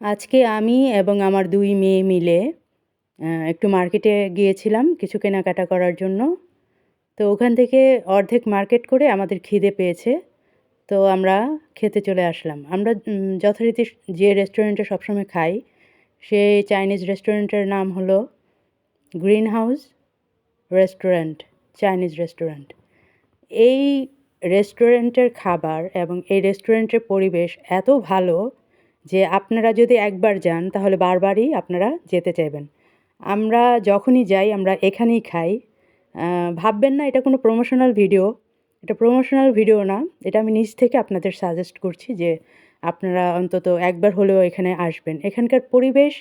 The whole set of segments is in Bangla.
আজকে আমি এবং আমার দুই মেয়ে মিলে একটু মার্কেটে গিয়েছিলাম কিছু কেনাকাটা করার জন্য। তো ওখান থেকে অর্ধেক মার্কেট করে আমাদের খিদে পেয়েছে। তো আমরা খেতে চলে আসলাম। আমরা যথারীতি যে রেস্টুরেন্টে সবসময় খাই, সেই চাইনিজ রেস্টুরেন্টের নাম হলো Green House restaurant, Chinese restaurant. এই রেস্টুরেন্টের খাবার এবং এই রেস্টুরেন্টের পরিবেশ এত ভালো যে আপনারা যদি একবার যান, তাহলে বারবারই আপনারা যেতে চাইবেন। আমরা যখনই যাই, আমরা এখানেই খাই। ভাববেন না, এটা কোনো প্রমোশনাল ভিডিও এটা প্রমোশনাল ভিডিও না। এটা আমি নিজ থেকে আপনাদের সাজেস্ট করছি যে, আপনারা অন্তত একবার হলেও এখানে আসবেন। এখানকার পরিবেশ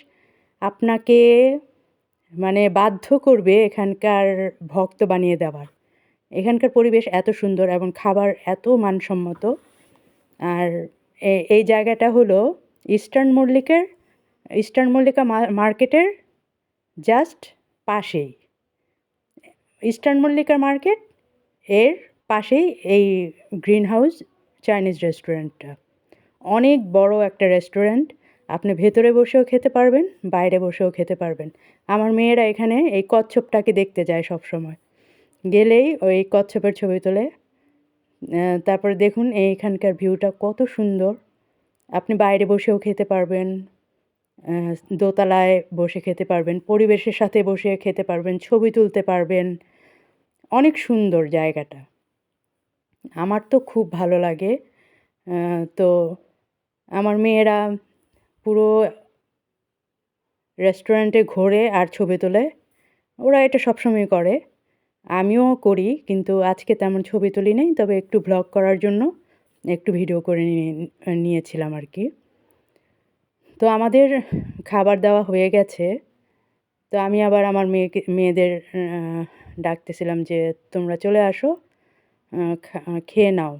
আপনাকে মানে বাধ্য করবে এখানকার ভক্ত বানিয়ে দেওয়ার। এখানকার পরিবেশ এত সুন্দর এবং খাবার এত মানসম্মত। আর এই জায়গাটা হলো ইস্টার্ন মল্লিকের, ইস্টার্ন মল্লিকা মার্কেটের জাস্ট পাশেই। ইস্টার্ন মল্লিকা মার্কেট এর পাশেই এই গ্রিন হাউস চাইনিজ রেস্টুরেন্টটা। অনেক বড় একটা রেস্টুরেন্ট, আপনি ভেতরে বসেও খেতে পারবেন, বাইরে বসেও খেতে পারবেন। আমার মেয়েরা এখানে এই কচ্ছপটাকে দেখতে যায় সব সময় গেলেই ওই কচ্ছপের ছবি তোলে। তারপরে দেখুন এইখানকার ভিউটা কত সুন্দর। আপনি বাইরে বসেও খেতে পারবেন দোতলায় বসে খেতে পারবেন, পরিবেশের সাথে বসে খেতে পারবেন, ছবি তুলতে পারবেন। অনেক সুন্দর জায়গাটা। আমার তো খুব ভালো লাগে তো আমার মেয়েরা পুরো রেস্টুরেন্টে ঘোরে আর ছবি তোলে। ওরা এটা সবসময় করে। আমিও করি, কিন্তু আজকে তেমন ছবি তুলি নাই, তবে একটু ব্লগ করার জন্য। একটু ভিডিও করে নিয়ে- নিয়েছিলাম আর কি। তো আমাদের খাবার দেওয়া হয়ে গেছে। তো আমি আবার আমার মেয়েকে, মেয়েদের ডাকতেছিলাম যে, তোমরা চলে আসো খেয়ে নাও।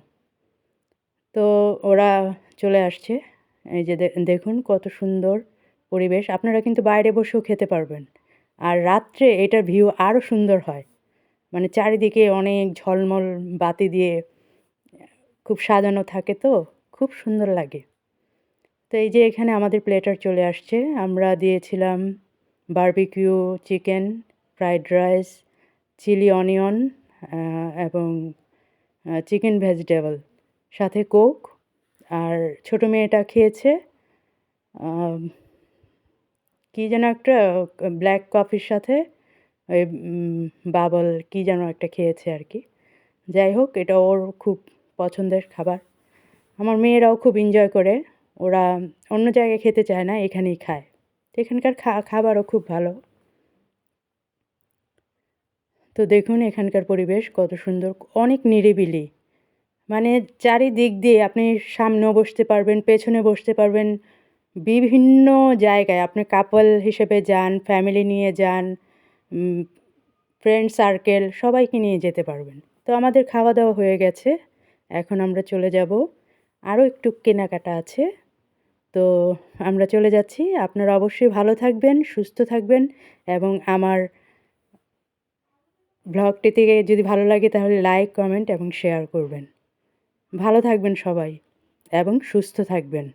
তো ওরা চলে আসছে। এই যে দেখুন কত সুন্দর পরিবেশ। আপনারা কিন্তু বাইরে বসেও খেতে পারবেন। আর রাত্রে এটার ভিউ আরও সুন্দর হয়। মানে চারিদিকে অনেক ঝলমল, বাতি দিয়ে খুব সাজানো থাকে তো, খুব সুন্দর লাগে। তো এই যে এখানে আমাদের প্লেটার চলে আসছে, আমরা দিয়েছিলাম barbecue chicken fried rice chilli onion এবং চিকেন ভেজিটেবল সাথে কোক আর ছোটো মেয়েটা খেয়েছে কী যেন একটা ব্ল্যাক কফির সাথে, ওই বাবল কী যেন একটা খেয়েছে আর কি। যাই হোক, এটা ওর খুব পছন্দের খাবার। আমার মেয়েরাও খুব এনজয় করে। ওরা অন্য জায়গায় খেতে চায় না, এখানেই খায়। তো এখানকার খাবারও খুব ভালো। তো দেখুন এখানকার পরিবেশ কত সুন্দর, অনেক নিরিবিলি। মানে চারিদিক দিয়ে আপনি সামনেও বসতে পারবেন, পেছনে বসতে পারবেন। বিভিন্ন জায়গায় আপনি কাপল হিসেবে যান ফ্যামিলি নিয়ে যান ফ্রেন্ড সার্কেল সবাইকে নিয়ে যেতে পারবেন। তো আমাদের খাওয়া দাওয়া হয়ে গেছে। এখন আমরা চলে যাব। আরও একটু কেনাকাটা আছে। তো আমরা চলে যাচ্ছি। আপনারা অবশ্যই ভালো থাকবেন, সুস্থ থাকবেন এবং আমার ব্লগটি থেকে যদি ভালো লাগে তাহলে লাইক, কমেন্ট এবং শেয়ার করবেন। ভালো থাকবেন সবাই এবং সুস্থ থাকবেন।